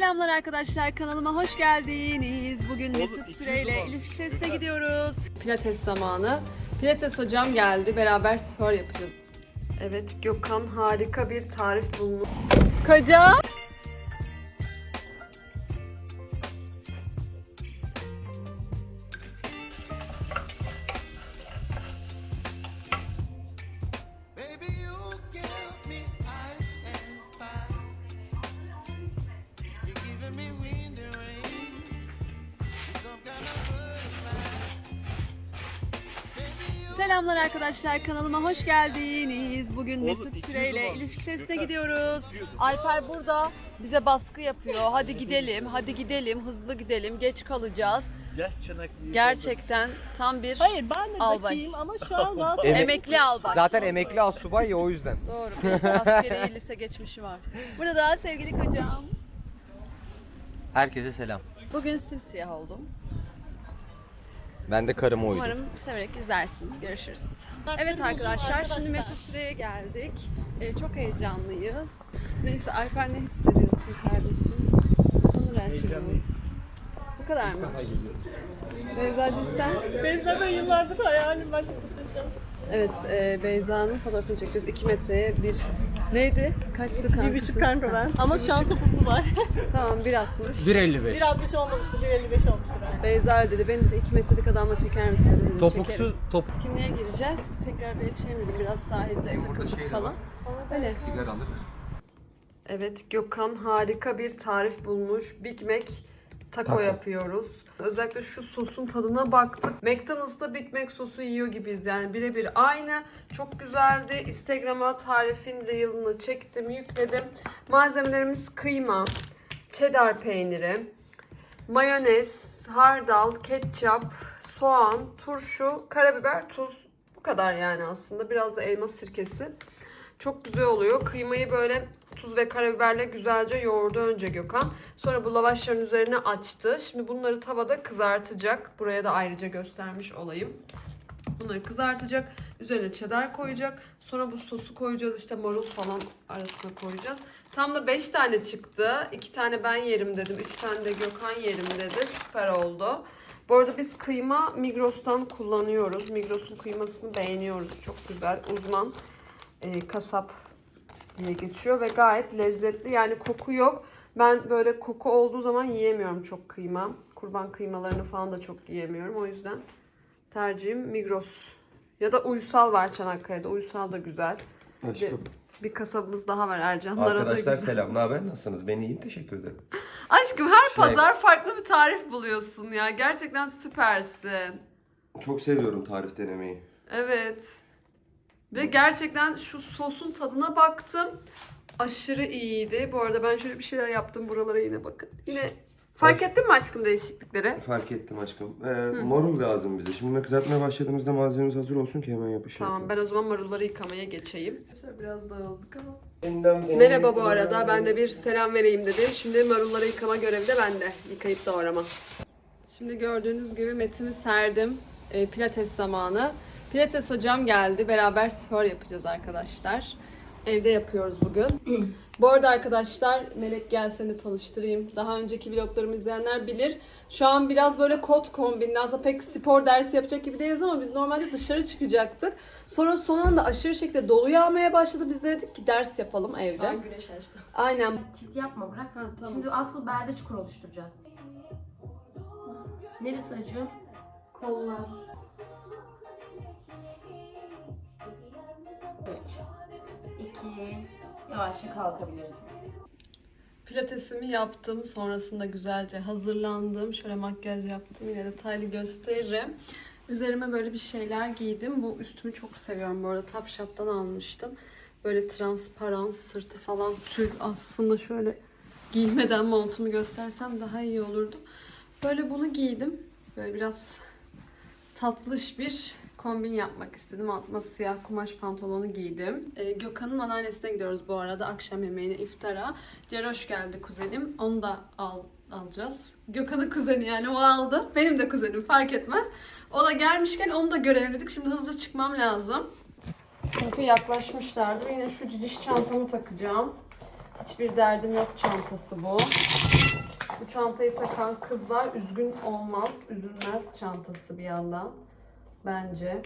Selamlar arkadaşlar kanalıma hoş geldiniz. Bbugün Mesut Süre ile ilişki testine gidiyoruz. Pilates zamanı. Pilates hocam geldi. Beraber spor yapacağız. Evet Gökhan harika bir tarif bulmuş. Koca. Arkadaşlar kanalıma hoş geldiniz. Bugün Mesut Süre ile ilişki testine gidiyoruz. Alper burada bize baskı yapıyor. Hadi gidelim, hadi gidelim, hızlı gidelim, geç kalacağız. Yaş çanaklı. Gerçekten tam bir Hayır ben de Albay. bakayım ama şu an rahat Evet. emekli albay. Zaten emekli asubay ya o yüzden. Doğru. Askeri lise geçmişi var. Burada da sevgili kocam. Herkese selam. Bugün simsiyah oldum. Ben de karıma uydum. Umarım severek izlersin. Görüşürüz. Evet arkadaşlar, şimdi Mesut Süre'ye geldik. Ee, çok heyecanlıyız. Neyse Alper ne hissediyorsun kardeşim? Tanır her şeyi. Bu kadar mı? Beyza'cığım sen? Benim zaten yıllardır hayalim var. Evet, e, Beyza'nın fotoğrafını çekeceğiz. 2 metreye bir... Neydi? Kaçtı kanka? Bir buçuk kanka ben. Ama şu an topuklu var. Tamam 1.60. 1.55. 1.60 olmamıştı, 1.55 olmuştu ben. Beyza dedi. Beni de 2 metrelik adamla çeker misin? Dedim, Topuksuz top Etkinliğe gireceğiz. Tekrar bir yetişemedim. Biraz sahilde takıldık falan. Öyle. sigara alır. Evet Gökhan harika bir tarif bulmuş. Big Mac taco, Taco. yapıyoruz. Özellikle şu sosun tadına baktık. McDonald's'ta Big Mac sosu yiyor gibiyiz yani birebir aynı. Çok güzeldi. Instagram'a tarifin reel'ını çektim, yükledim. Malzemelerimiz kıyma, cheddar peyniri, mayonez, hardal, ketçap, soğan, turşu, karabiber, tuz. Bu kadar yani aslında. Biraz da elma sirkesi. Çok güzel oluyor. Kıymayı böyle tuz ve karabiberle güzelce yoğurdu önce Gökhan. Sonra bu lavaşların üzerine açtı. Şimdi bunları tavada kızartacak. Buraya da ayrıca göstermiş olayım. Bunları kızartacak. Üzerine cheddar koyacak. Sonra bu sosu koyacağız. işte marul falan arasına koyacağız. Tam da 5 tane çıktı. 2 tane ben yerim dedim. 3 tane de Gökhan yerim dedi. Süper oldu. Bu arada biz kıyma Migros'tan kullanıyoruz. Migros'un kıymasını beğeniyoruz. Çok güzel. Uzman e, kasap diye geçiyor ve gayet lezzetli. Yani koku yok. Ben böyle koku olduğu zaman yiyemiyorum çok kıyma. Kurban kıymalarını falan da çok yiyemiyorum. O yüzden tercihim Migros. Ya da Uysal var Çanakkale'de. Uysal da güzel. Bir, Aşkım. bir kasabımız daha var Ercanlara da Arkadaşlar güzel. selam. Ne haber? Nasılsınız? Ben iyiyim. Teşekkür ederim. Aşkım her Şey- pazar farklı bir tarif buluyorsun ya. Gerçekten süpersin. Çok seviyorum tarif denemeyi. Evet. Ve gerçekten şu sosun tadına baktım. Aşırı iyiydi. Bu arada ben şöyle bir şeyler yaptım buralara yine bakın. Yine fark ettin mi aşkım değişiklikleri? Fark ettim aşkım. Ee, marul lazım bize. Şimdi kızartmaya başladığımızda malzememiz hazır olsun ki hemen yapışır. Tamam ben o zaman marulları yıkamaya geçeyim. Biraz dağıldık ama. Merhaba bu arada. Ben de bir selam vereyim dedim. Şimdi marulları yıkama görevi de bende. Yıkayıp doğrama. Şimdi gördüğünüz gibi metimi serdim. E, pilates zamanı. Pilates hocam geldi. Beraber spor yapacağız arkadaşlar. Evde yapıyoruz bugün. Bu arada arkadaşlar Melek gel seni tanıştırayım. Daha önceki vloglarımı izleyenler bilir. Şu an biraz böyle kot kombinli. Aslında pek spor dersi yapacak gibi değiliz ama biz normalde dışarı çıkacaktık. Sonra son anda aşırı şekilde dolu yağmaya başladı. Biz de dedik ki ders yapalım Şu evde. an güneş açtı. Aynen. Tilt yapma bırak. Ha, tamam. Şimdi asıl belde çukur oluşturacağız. Neresi acıyor? Kollar. Üç. İki. Yavaşça kalkabilirsin. Pilatesimi yaptım. Sonrasında güzelce hazırlandım. Şöyle makyaj yaptım. Yine detaylı gösteririm. Üzerime böyle bir şeyler giydim. Bu üstümü çok seviyorum bu arada. Topshop'tan almıştım. Böyle transparan, sırtı falan tül. Aslında şöyle giymeden montumu göstersem daha iyi olurdu. Böyle bunu giydim. Böyle biraz tatlış bir kombin yapmak istedim. Altıma siyah kumaş pantolonu giydim. Ee, Gökhan'ın anneannesine gidiyoruz bu arada akşam yemeğine iftara. Ceroş geldi kuzenim. Onu da al, alacağız. Gökhan'ın kuzeni yani o aldı. Benim de kuzenim fark etmez. O da gelmişken onu da görelim dedik. Şimdi hızlı çıkmam lazım. Çünkü yaklaşmışlardır. Yine şu ciliş çantamı takacağım. Hiçbir derdim yok çantası bu. Bu çantayı takan kızlar üzgün olmaz, üzülmez çantası bir yandan. Bence.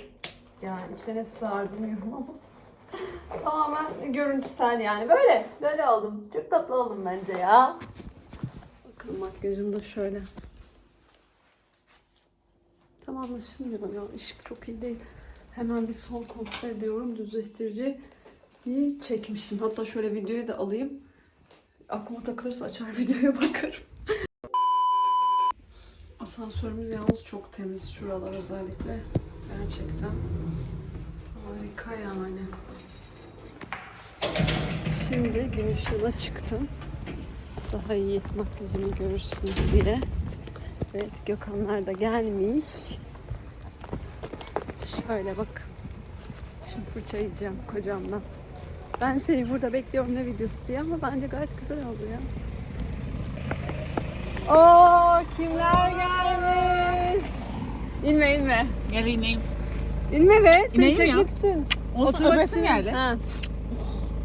Yani içine sığar bilmiyorum ama. Tamamen görüntüsel yani. Böyle, böyle oldum. Çok tatlı oldum bence ya. Bakın makyajım da şöyle. Tam anlaşılmıyor ya. Işık çok iyi değil. Hemen bir son kontrol ediyorum. Düzleştirici çekmişim. Hatta şöyle videoyu da alayım. Aklıma takılırsa açar videoya bakarım. Asansörümüz yalnız çok temiz. Şuralar özellikle. Gerçekten. Harika yani. Şimdi gün ışığına çıktım. Daha iyi makyajımı görürsünüz diye. Evet Gökhanlar da gelmiş. Şöyle bak. Şimdi fırça yiyeceğim kocamdan. Ben seni burada bekliyorum ne videosu diye ama bence gayet güzel oldu ya. Oo kimler gelmiş? İnme inme. Gel ineyim. İnme be seni İneyim ya. çekmek için. Olsun Oturmak öpesin için. geldi. Ha.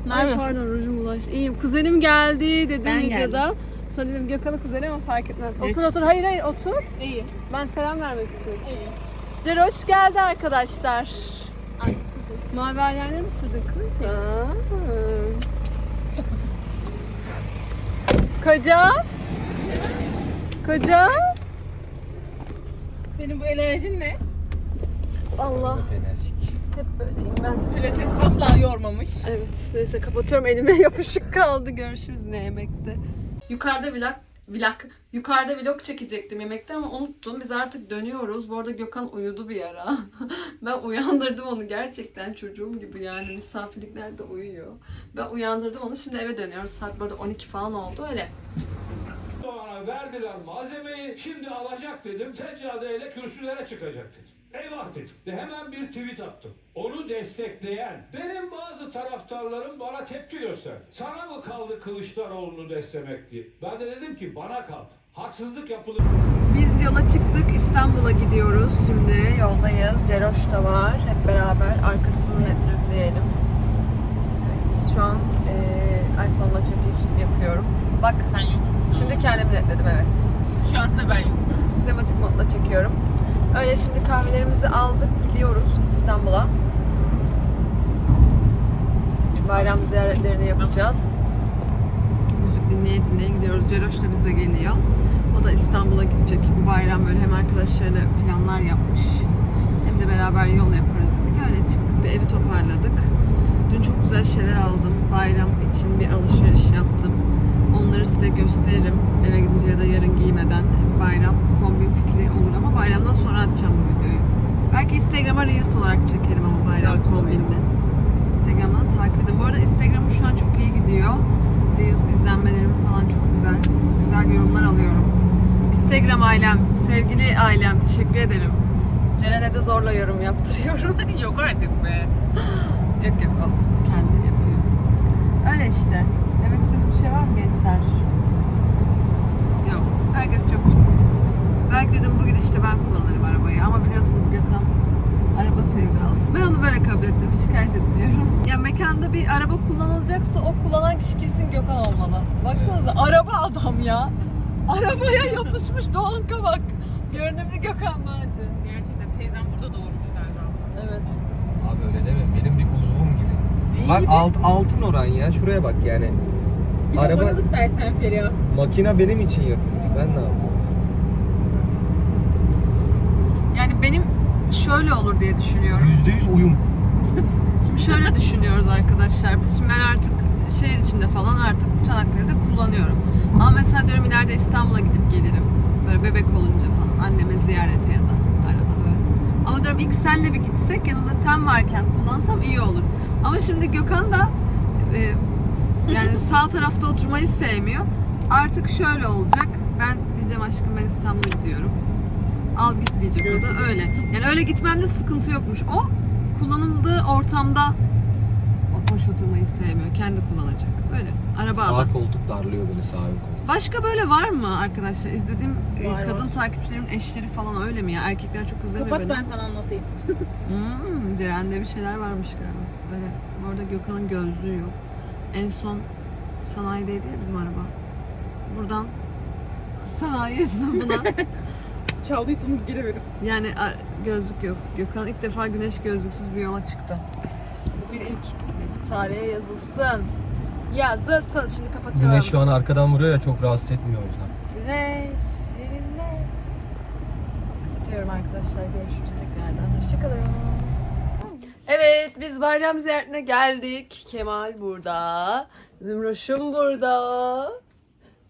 Ne Ay yapıyorsun? pardon rujum bulaş. İyiyim. Kuzenim geldi dedim Ben videoda. Sonra dedim Gökhan'ın kuzeni ama fark etmez. Evet. Otur otur. Hayır hayır otur. İyi. Ben selam vermek için. İyi. Ceroş geldi arkadaşlar. Mavi ayarları mı sürdün kız? Aa. Koca. Koca. Senin bu enerjin ne? Allah. Enerjik. Hep böyleyim ben. Pilates asla yormamış. Evet. Neyse kapatıyorum. Elime yapışık kaldı. Görüşürüz ne yemekte. Yukarıda vlog vlog. Yukarıda vlog çekecektim yemekte ama unuttum. Biz artık dönüyoruz. Bu arada Gökhan uyudu bir ara. ben uyandırdım onu gerçekten çocuğum gibi yani misafirliklerde uyuyor. Ben uyandırdım onu. Şimdi eve dönüyoruz. Saat burada 12 falan oldu öyle. Verdiler malzemeyi, şimdi alacak dedim, seccadeyle kürsülere çıkacak dedim. Eyvah dedim. Ve hemen bir tweet attım. Onu destekleyen benim bazı taraftarlarım bana tepki gösterdi. Sana mı kaldı Kılıçdaroğlu'nu desteklemek diye. Ben de dedim ki bana kaldı. Haksızlık yapılır. Biz yola çıktık. İstanbul'a gidiyoruz. Şimdi yoldayız. Ceroş da var. Hep beraber arkasını netleyelim. Evet şu an eee iPhone'la çekilişim yapıyorum. Bak Sen yoksun. şimdi kendimi netledim evet. Şu anda ben yokum. Sinematik modla çekiyorum. Öyle şimdi kahvelerimizi aldık. Gidiyoruz İstanbul'a. Bayram ziyaretlerini yapacağız. Müzik dinleye dinleye gidiyoruz. Ceroş da bize geliyor. O da İstanbul'a gidecek. Bu bayram böyle hem arkadaşlarıyla planlar yapmış. Hem de beraber yol yaparız dedik. Öyle çıktık bir evi toparladık. Dün çok güzel şeyler aldım. Bayram için bir alışveriş yaptım. Onları size gösteririm. Eve gidince ya da yarın giymeden. Bayram kombin fikri olur ama bayramdan sonra atacağım bu videoyu. Belki Instagram'a Reels olarak çekerim ama bayram kombinini. Instagram'dan takip edin. Bu arada Instagram'ım şu an çok iyi gidiyor. Reels izlenmelerim falan çok güzel. Güzel yorumlar alıyorum. Instagram ailem, sevgili ailem teşekkür ederim. Ceren'e de zorla yorum yaptırıyorum. Yok artık be. yok yok o kendi yapıyor. Öyle işte. Demek istediğim bir şey var mı gençler? Herkes çok Belki dedim bu gidişte ben kullanırım arabayı ama biliyorsunuz Gökhan araba sevdalısı. Ben onu böyle kabul ettim. Şikayet etmiyorum. Ya mekanda bir araba kullanılacaksa o kullanan kişi kesin Gökhan olmalı. Baksanıza araba adam ya. Arabaya yapışmış Doğan Kabak. Görünümlü Gökhan Bağcı. Gerçekten teyzem burada doğurmuş galiba. Evet. Abi öyle deme. Benim bir uzvum gibi. Bak alt, altın oran ya. Şuraya bak yani. Bir de Araba bana istersen Feriha. makina benim için yapılmış. Ben ne yapayım? Yani benim şöyle olur diye düşünüyorum. Yüzde yüz uyum. Şimdi şöyle düşünüyoruz arkadaşlar. Biz şimdi ben artık şehir içinde falan artık Çanakkale'de kullanıyorum. Ama mesela diyorum ileride İstanbul'a gidip gelirim. Böyle bebek olunca falan anneme ziyarete ya da arada böyle. Ama diyorum ilk senle bir gitsek yanımda sen varken kullansam iyi olur. Ama şimdi Gökhan da e, yani sağ tarafta oturmayı sevmiyor. Artık şöyle olacak. Ben diyeceğim aşkım ben İstanbul'a gidiyorum. Al git diyecek o da öyle. Yani öyle gitmemde sıkıntı yokmuş. O kullanıldığı ortamda o boş oturmayı sevmiyor. Kendi kullanacak. Böyle. Araba Sağ adam. koltuk darlıyor beni sağ ön koltuk. Başka böyle var mı arkadaşlar? İzlediğim e, Var, kadın var. takipçilerimin eşleri falan öyle mi ya? Erkekler çok izlemiyor Kapat beni. ben sana anlatayım. Hmm, Ceren'de bir şeyler varmış galiba. Öyle. Bu arada Gökhan'ın gözlüğü yok. En son sanayideydi ya bizim araba. Buradan sanayi esnafına. Çaldıysanız geri verin. yani a- gözlük yok. Gökhan ilk defa güneş gözlüksüz bir yola çıktı. Bugün ilk tarihe yazılsın. Yazılsın. Şimdi kapatıyorum. Güneş şu an arkadan vuruyor ya çok rahatsız etmiyor o yüzden. Güneş yerinde. Kapatıyorum arkadaşlar. Görüşürüz tekrardan. Hoşçakalın. Evet biz bayram ziyaretine geldik. Kemal burada. Zümruş'um burada.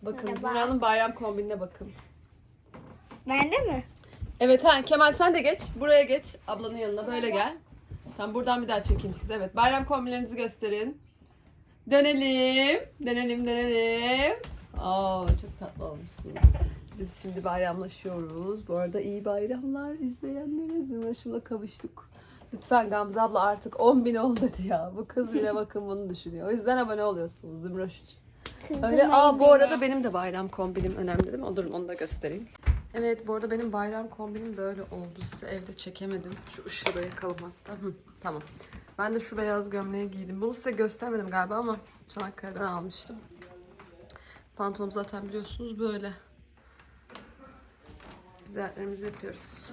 Bakın Zümra'nın bayram kombinine bakın. Bende mi? Evet ha Kemal sen de geç. Buraya geç. Ablanın yanına böyle gel. Tamam buradan bir daha çekeyim size. Evet bayram kombinlerinizi gösterin. Dönelim. Dönelim dönelim. Aa çok tatlı olmuşsunuz. Biz şimdi bayramlaşıyoruz. Bu arada iyi bayramlar izleyenlere Zümraşım'la kavuştuk. Lütfen Gamze abla artık 10 bin ol dedi ya. Bu kız bile bakın bunu düşünüyor. O yüzden abone oluyorsunuz Zümraş için. Öyle. Aa bu arada benim de bayram kombinim önemli değil mi? O durun onu da göstereyim. Evet bu arada benim bayram kombinim böyle oldu. Size evde çekemedim. Şu ışığı da yakalım hatta. Hı, tamam. Ben de şu beyaz gömleği giydim. Bunu size göstermedim galiba ama Çanakkale'den almıştım. Pantolonum zaten biliyorsunuz böyle. Ziyaretlerimizi yapıyoruz.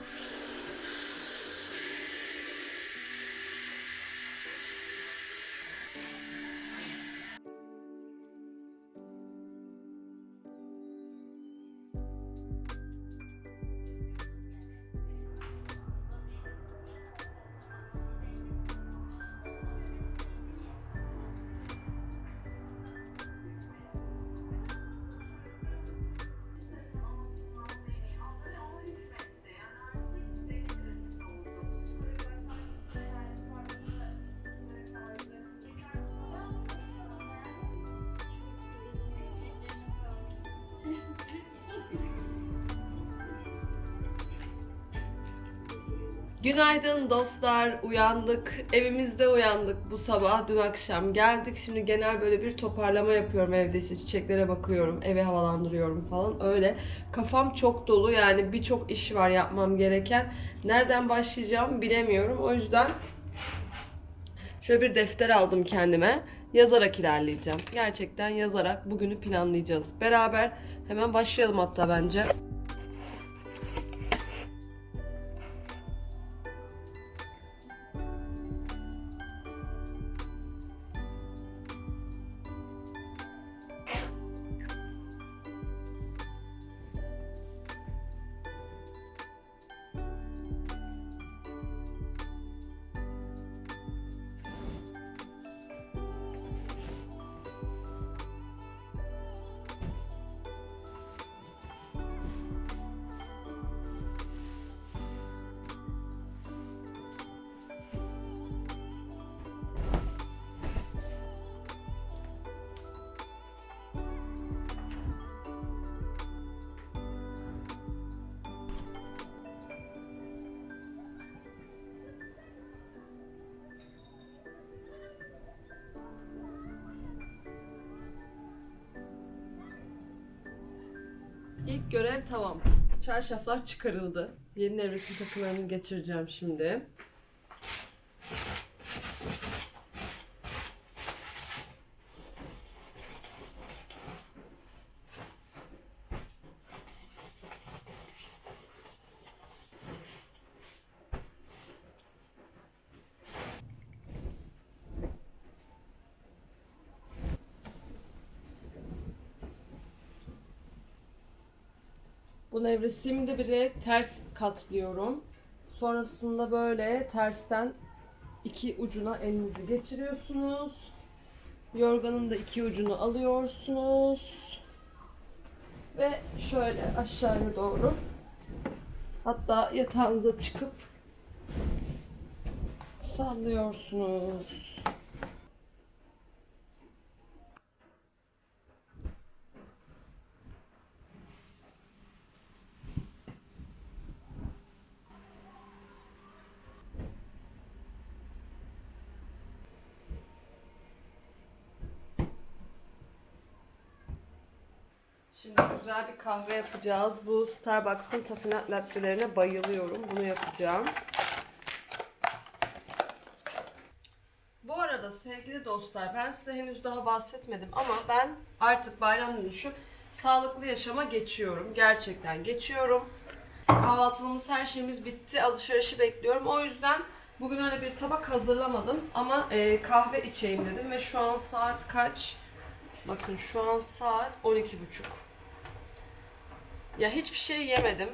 Günaydın dostlar. Uyandık. Evimizde uyandık bu sabah. Dün akşam geldik. Şimdi genel böyle bir toparlama yapıyorum evde işte çiçeklere bakıyorum, evi havalandırıyorum falan öyle. Kafam çok dolu yani birçok iş var yapmam gereken. Nereden başlayacağımı bilemiyorum. O yüzden şöyle bir defter aldım kendime. Yazarak ilerleyeceğim. Gerçekten yazarak bugünü planlayacağız. Beraber hemen başlayalım hatta bence. İlk görev tamam. Çarşaflar çıkarıldı. Yeni nevresim takımlarını geçireceğim şimdi. De bile ters katlıyorum. Sonrasında böyle tersten iki ucuna elinizi geçiriyorsunuz. Yorganın da iki ucunu alıyorsunuz. Ve şöyle aşağıya doğru. Hatta yatağınıza çıkıp sallıyorsunuz. Şimdi güzel bir kahve yapacağız. Bu Starbucks'ın tafinat latte'lerine bayılıyorum. Bunu yapacağım. Bu arada sevgili dostlar ben size henüz daha bahsetmedim ama ben artık bayram dönüşü sağlıklı yaşama geçiyorum. Gerçekten geçiyorum. Kahvaltılığımız her şeyimiz bitti. Alışverişi bekliyorum. O yüzden bugün öyle bir tabak hazırlamadım. Ama e, kahve içeyim dedim ve şu an saat kaç? Bakın şu an saat 12.30. Ya hiçbir şey yemedim.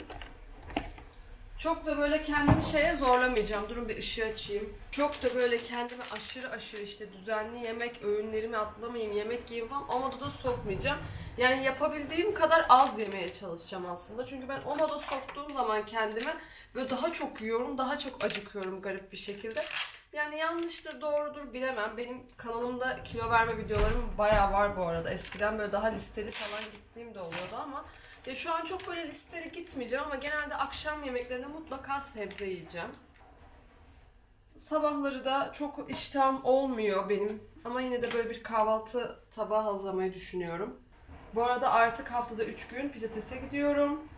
Çok da böyle kendimi şeye zorlamayacağım. Durun bir ışığı açayım. Çok da böyle kendimi aşırı aşırı işte düzenli yemek öğünlerimi atlamayayım, yemek yiyeyim falan o moda da sokmayacağım. Yani yapabildiğim kadar az yemeye çalışacağım aslında. Çünkü ben o moda soktuğum zaman kendime böyle daha çok yiyorum, daha çok acıkıyorum garip bir şekilde. Yani yanlıştır, doğrudur bilemem. Benim kanalımda kilo verme videolarım bayağı var bu arada. Eskiden böyle daha listeli falan gittiğim de oluyordu ama ya şu an çok böyle listeli gitmeyeceğim ama genelde akşam yemeklerinde mutlaka sebze yiyeceğim. Sabahları da çok iştahım olmuyor benim. Ama yine de böyle bir kahvaltı tabağı hazırlamayı düşünüyorum. Bu arada artık haftada 3 gün pilatese gidiyorum.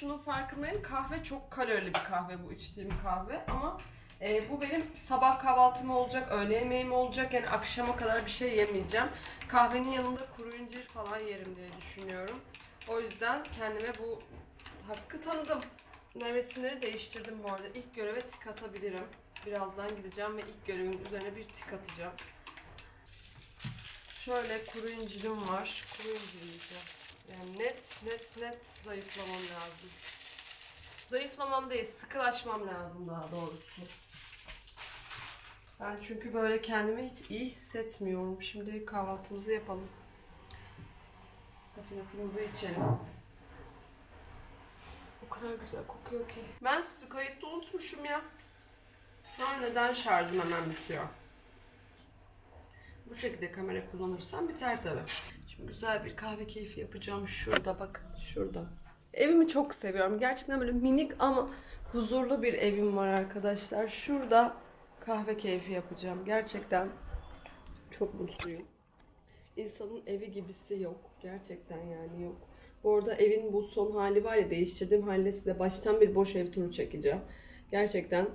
Şunun farkındayım. Kahve çok kalorili bir kahve bu içtiğim kahve ama e, bu benim sabah kahvaltım olacak, öğle yemeğim olacak. Yani akşama kadar bir şey yemeyeceğim. Kahvenin yanında kuru incir falan yerim diye düşünüyorum. O yüzden kendime bu hakkı tanıdım. Nevresimleri değiştirdim bu arada. İlk göreve tik atabilirim. Birazdan gideceğim ve ilk görevin üzerine bir tik atacağım. Şöyle kuru incirim var. Kuru incir yiyeceğim. Yani net net net zayıflamam lazım. Zayıflamam değil, sıkılaşmam lazım daha doğrusu. Ben çünkü böyle kendimi hiç iyi hissetmiyorum. Şimdi kahvaltımızı yapalım. Kafinatımızı içelim. O kadar güzel kokuyor ki. Ben sizi kayıtta unutmuşum ya. Sonra neden şarjım hemen bitiyor? Bu şekilde kamera kullanırsam biter tabi. Şimdi güzel bir kahve keyfi yapacağım. Şurada bakın şurada. Evimi çok seviyorum. Gerçekten böyle minik ama huzurlu bir evim var arkadaşlar. Şurada kahve keyfi yapacağım. Gerçekten çok mutluyum. İnsanın evi gibisi yok. Gerçekten yani yok. Bu arada evin bu son hali var ya değiştirdiğim halde size baştan bir boş ev turu çekeceğim. Gerçekten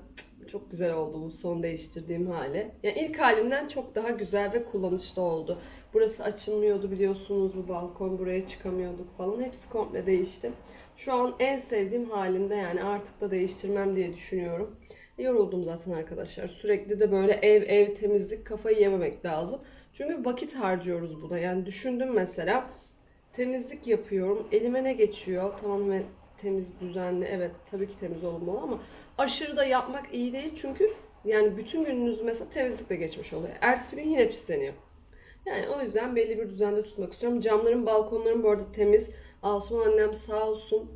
çok güzel oldu bu son değiştirdiğim hali. Yani ilk halinden çok daha güzel ve kullanışlı oldu. Burası açılmıyordu biliyorsunuz bu balkon buraya çıkamıyorduk falan. Hepsi komple değişti. Şu an en sevdiğim halinde yani artık da değiştirmem diye düşünüyorum. Yoruldum zaten arkadaşlar. Sürekli de böyle ev ev temizlik kafayı yememek lazım. Çünkü vakit harcıyoruz buna. Yani düşündüm mesela temizlik yapıyorum. Elime ne geçiyor? Tamamen temiz, düzenli. Evet tabii ki temiz olmalı ama aşırı da yapmak iyi değil. Çünkü yani bütün gününüz mesela temizlikle geçmiş oluyor. Ertesi gün yine pisleniyor. Yani o yüzden belli bir düzende tutmak istiyorum. Camlarım, balkonlarım bu arada temiz. Asuman annem sağ olsun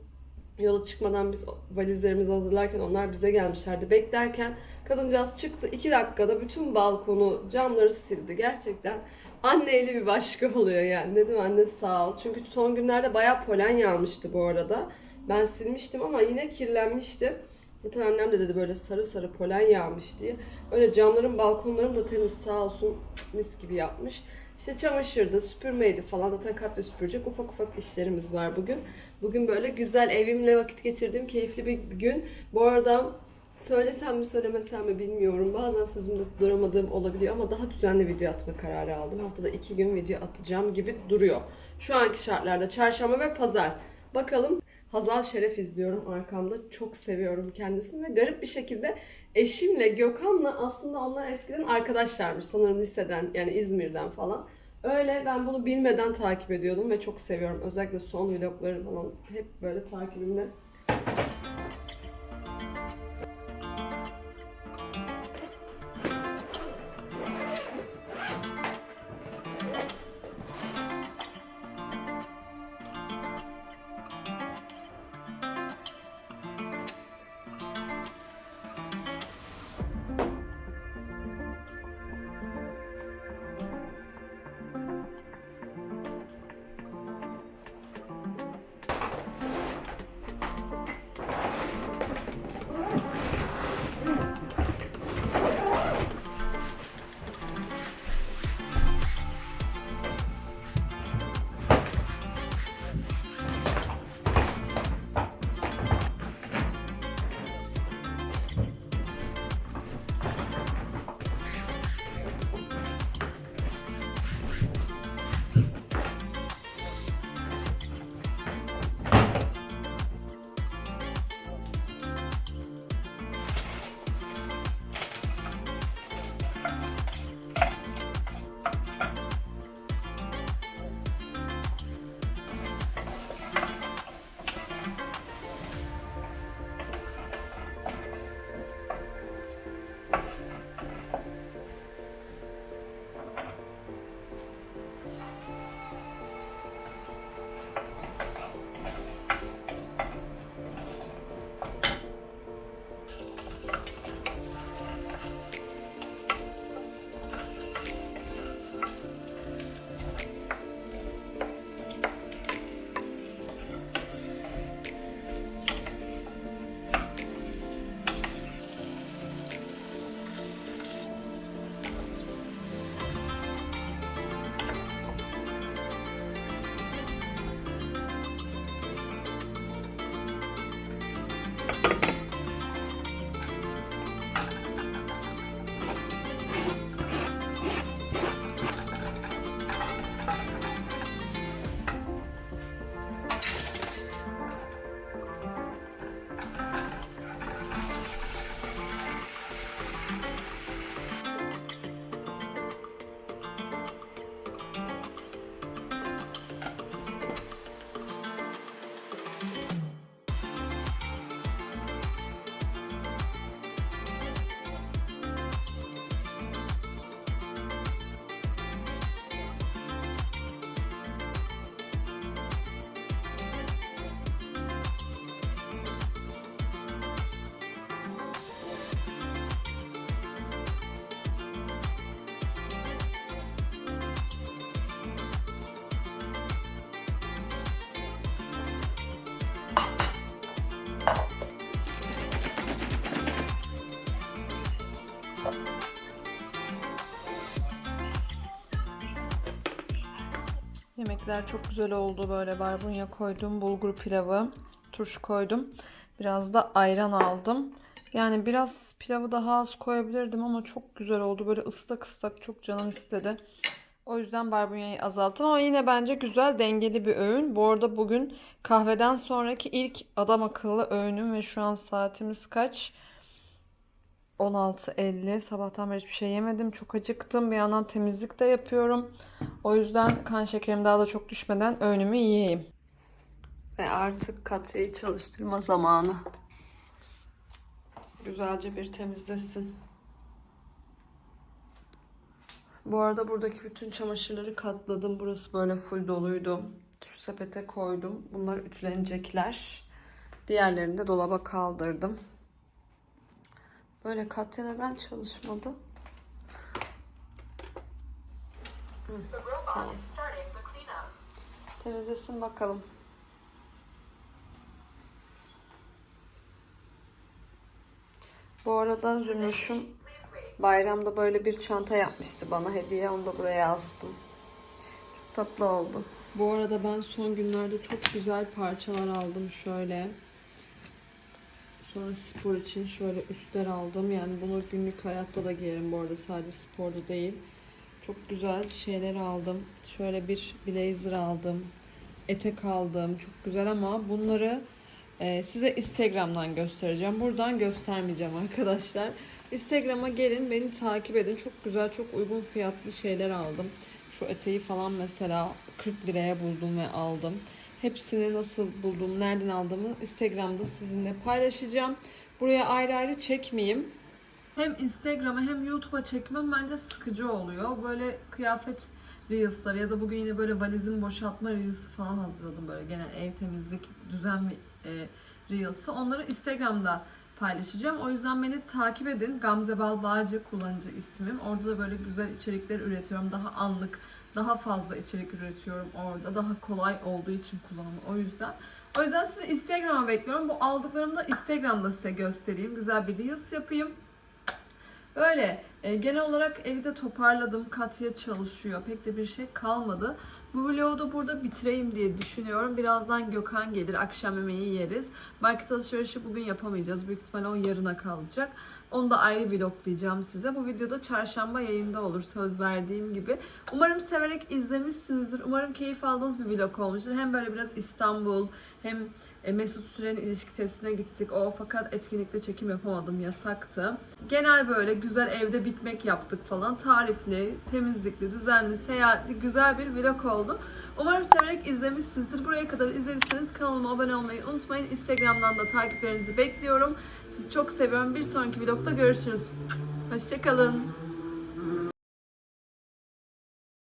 yola çıkmadan biz valizlerimizi hazırlarken onlar bize gelmişlerdi. Beklerken kadıncağız çıktı. iki dakikada bütün balkonu, camları sildi. Gerçekten anne eli bir başka oluyor yani. Dedim anne sağ ol. Çünkü son günlerde bayağı polen yağmıştı bu arada. Ben silmiştim ama yine kirlenmişti. Zaten annem de dedi böyle sarı sarı polen yağmış diye. Öyle camlarım, balkonlarım da temiz sağ olsun mis gibi yapmış. İşte çamaşırdı, süpürmeydi falan. Zaten katlı süpürecek ufak ufak işlerimiz var bugün. Bugün böyle güzel evimle vakit geçirdiğim keyifli bir gün. Bu arada söylesem mi söylemesem mi bilmiyorum. Bazen sözümde duramadığım olabiliyor ama daha düzenli video atma kararı aldım. Haftada iki gün video atacağım gibi duruyor. Şu anki şartlarda çarşamba ve pazar. Bakalım Hazal Şeref izliyorum arkamda. Çok seviyorum kendisini ve garip bir şekilde eşimle Gökhan'la aslında onlar eskiden arkadaşlarmış. Sanırım liseden yani İzmir'den falan. Öyle ben bunu bilmeden takip ediyordum ve çok seviyorum. Özellikle son vlogları falan hep böyle takibimde. Yemekler çok güzel oldu. Böyle barbunya koydum, bulgur pilavı, turşu koydum. Biraz da ayran aldım. Yani biraz pilavı daha az koyabilirdim ama çok güzel oldu. Böyle ıslak ıslak çok canım istedi. O yüzden barbunyayı azalttım ama yine bence güzel dengeli bir öğün. Bu arada bugün kahveden sonraki ilk adam akıllı öğünüm ve şu an saatimiz kaç? 16.50. Sabahtan beri hiçbir şey yemedim. Çok acıktım. Bir yandan temizlik de yapıyorum. O yüzden kan şekerim daha da çok düşmeden öğünümü yiyeyim. Ve artık katyayı çalıştırma zamanı. Güzelce bir temizlesin. Bu arada buradaki bütün çamaşırları katladım. Burası böyle full doluydu. Şu sepete koydum. Bunlar ütülenecekler. Diğerlerini de dolaba kaldırdım. Böyle katya neden çalışmadı? Tamam. Temizlesin bakalım. Bu arada Zümrüş'üm bayramda böyle bir çanta yapmıştı bana hediye. Onu da buraya astım. Çok tatlı oldu. Bu arada ben son günlerde çok güzel parçalar aldım şöyle. Sonra spor için şöyle üstler aldım. Yani bunu günlük hayatta da giyerim bu arada sadece sporda değil. Çok güzel şeyler aldım. Şöyle bir blazer aldım. Etek aldım. Çok güzel ama bunları e, size Instagram'dan göstereceğim. Buradan göstermeyeceğim arkadaşlar. Instagram'a gelin beni takip edin. Çok güzel çok uygun fiyatlı şeyler aldım. Şu eteği falan mesela 40 liraya buldum ve aldım. Hepsini nasıl buldum, nereden aldığımı Instagram'da sizinle paylaşacağım. Buraya ayrı ayrı çekmeyeyim. Hem Instagram'a hem YouTube'a çekmem bence sıkıcı oluyor. Böyle kıyafet Reels'ları ya da bugün yine böyle valizin boşaltma Reels'i falan hazırladım. Böyle genel ev temizlik, düzen e, Reels'ı. Onları Instagram'da paylaşacağım. O yüzden beni takip edin. Gamze Bal Bağcı kullanıcı ismim. Orada da böyle güzel içerikler üretiyorum. Daha anlık, daha fazla içerik üretiyorum orada. Daha kolay olduğu için kullanımı o yüzden. O yüzden sizi Instagram'a bekliyorum. Bu aldıklarımı da Instagram'da size göstereyim. Güzel bir Reels yapayım. Öyle. E, genel olarak evi de toparladım. Katya çalışıyor. Pek de bir şey kalmadı. Bu vlogu da burada bitireyim diye düşünüyorum. Birazdan Gökhan gelir. Akşam yemeği yeriz. Market alışverişi bugün yapamayacağız. Büyük ihtimalle o yarına kalacak. Onu da ayrı vloglayacağım size. Bu videoda çarşamba yayında olur söz verdiğim gibi. Umarım severek izlemişsinizdir. Umarım keyif aldığınız bir vlog olmuştur. Hem böyle biraz İstanbul hem Mesut Süren'in ilişki testine gittik. O fakat etkinlikte çekim yapamadım. Yasaktı. Genel böyle güzel evde bitmek yaptık falan. Tarifli, temizlikli, düzenli, seyahatli güzel bir vlog oldu. Umarım severek izlemişsinizdir. Buraya kadar izlediyseniz kanalıma abone olmayı unutmayın. Instagram'dan da takiplerinizi bekliyorum. Sizi çok seviyorum. Bir sonraki vlogda görüşürüz. Hoşçakalın.